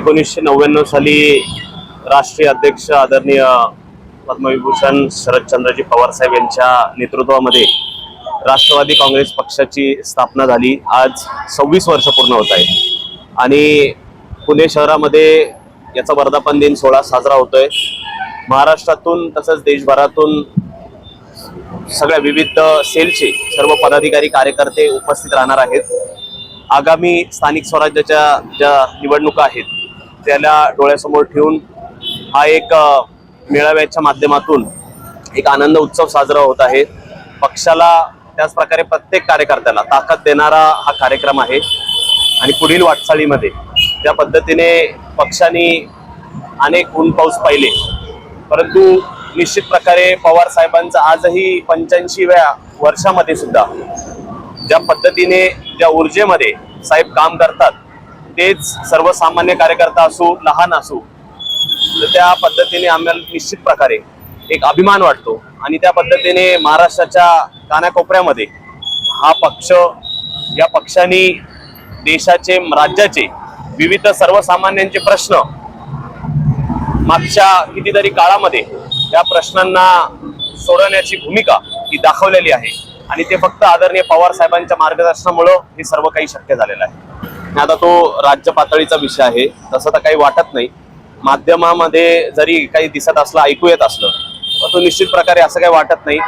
एकोणीसशे नव्याण्णव साली राष्ट्रीय अध्यक्ष आदरणीय पद्मविभूषण शरदचंद्रजी पवार साहेब यांच्या नेतृत्वामध्ये राष्ट्रवादी काँग्रेस पक्षाची स्थापना झाली. आज सव्वीस वर्ष पूर्ण होत आहे. आणि पुणे शहरामध्ये याचा वर्धापन दिन सोहळा साजरा होतोय. महाराष्ट्रातून तसंच देशभरातून सगळ्या विविध सेलचे सर्व पदाधिकारी कार्यकर्ते उपस्थित राहणार आहेत. आगामी स्थानिक स्वराज्याच्या ज्या निवडणुका आहेत त्याला डोळ्यासमोर ठेवून हा एक मेळाव्याच्या माध्यमातून एक आनंद उत्सव साजरा होत आहे. पक्षाला त्याच प्रकारे प्रत्येक कार्यकर्त्याला ताकद देणारा हा कार्यक्रम आहे. आणि पुढील वाटचालीमध्ये त्या पद्धतीने पक्षाने अनेक ऊन पाऊस पाहिले. परंतु निश्चित प्रकारे पवार साहेबांचा आजही पंच्याऐंशीव्या वर्षामध्ये सुद्धा ज्या पद्धतीने ज्या ऊर्जेमध्ये साहेब काम करतात तेच सर्वसामान्य कार्यकर्ता असू लहान असू तर त्या पद्धतीने आम्हाला निश्चित प्रकारे एक अभिमान वाटतो. आणि त्या पद्धतीने महाराष्ट्राच्या कानाकोपऱ्यामध्ये हा पक्ष या पक्षाने देशाचे राज्याचे विविध सर्वसामान्यांचे प्रश्न मागच्या कितीतरी काळामध्ये या प्रश्नांना सोडवण्याची भूमिका ही दाखवलेली आहे. आणि ते फक्त आदरणीय पवार साहेबांच्या मार्गदर्शनामुळं हे सर्व काही शक्य झालेलं आहे. आता तो राज्य पातळीचा विषय आहे. तसं तर काही वाटत नाही. माध्यमामध्ये जरी काही दिसत असलं ऐकू येत असलं तर तो निश्चित प्रकारे असं काही वाटत नाही.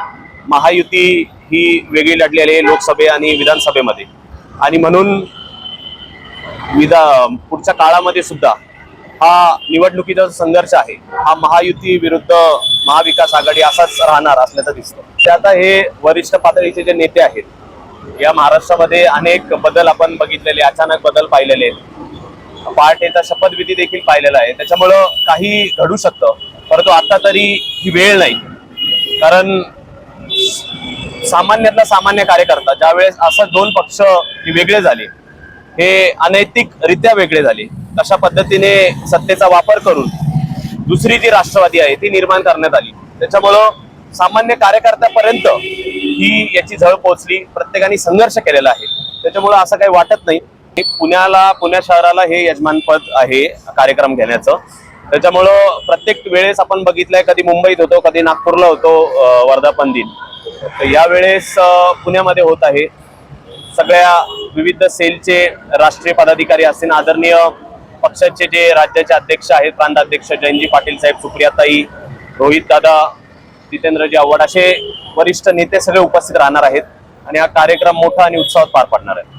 महायुती ही वेगळी लढलेली आहे लोकसभे आणि विधानसभेमध्ये. आणि म्हणून विधा पुढच्या काळामध्ये सुद्धा हा निवडणुकीचा संघर्ष आहे हा महायुती विरुद्ध महाविकास आघाडी असाच राहणार असल्याचं दिसतं. ते आता हे वरिष्ठ पातळीचे जे नेते आहेत या महाराष्ट्रामध्ये अनेक बदल आपण बघितलेले अचानक बदल पाहिलेले आहेत. पहाटेचा शपथविधी देखील पाहिलेला आहे. त्याच्यामुळं काही घडू शकतं. परंतु आता तरी ही वेळ नाही. कारण सामान्यातला सामान्य कार्यकर्ता ज्यावेळेस असं दोन पक्ष हे वेगळे झाले हे अनैतिकरित्या वेगळे झाले. तशा पद्धतीने सत्तेचा वापर करून दुसरी जी राष्ट्रवादी आहे ती निर्माण करण्यात आली. त्याच्यामुळं सामान्य कार्यकर्त्यापर्यंत ही याची झळ पोहोचली प्रत्येकाने संघर्ष केलेला आहे. त्याच्यामुळं असं काही वाटत नाही. पुण्याला पुण्या शहराला हे यजमानपद आहे कार्यक्रम घेण्याचं. त्याच्यामुळं प्रत्येक वेळेस आपण बघितलंय कधी मुंबईत होतो कधी नागपूरला होतो वर्धापन दिन तर यावेळेस पुण्यामध्ये होत आहे. सगळ्या विविध सेलचे राष्ट्रीय पदाधिकारी असतील आदरणीय पक्षाचे जे राज्याचे अध्यक्ष आहेत प्रांताध्यक्ष जयंती पाटील साहेब सुप्रियाताई रोहित दादा जितेंद्रजी आव्हाड असे वरिष्ठ नेते सगळे उपस्थित राहणार आहेत आणि हा कार्यक्रम मोठा आणि उत्साहात पार पाडणार आहे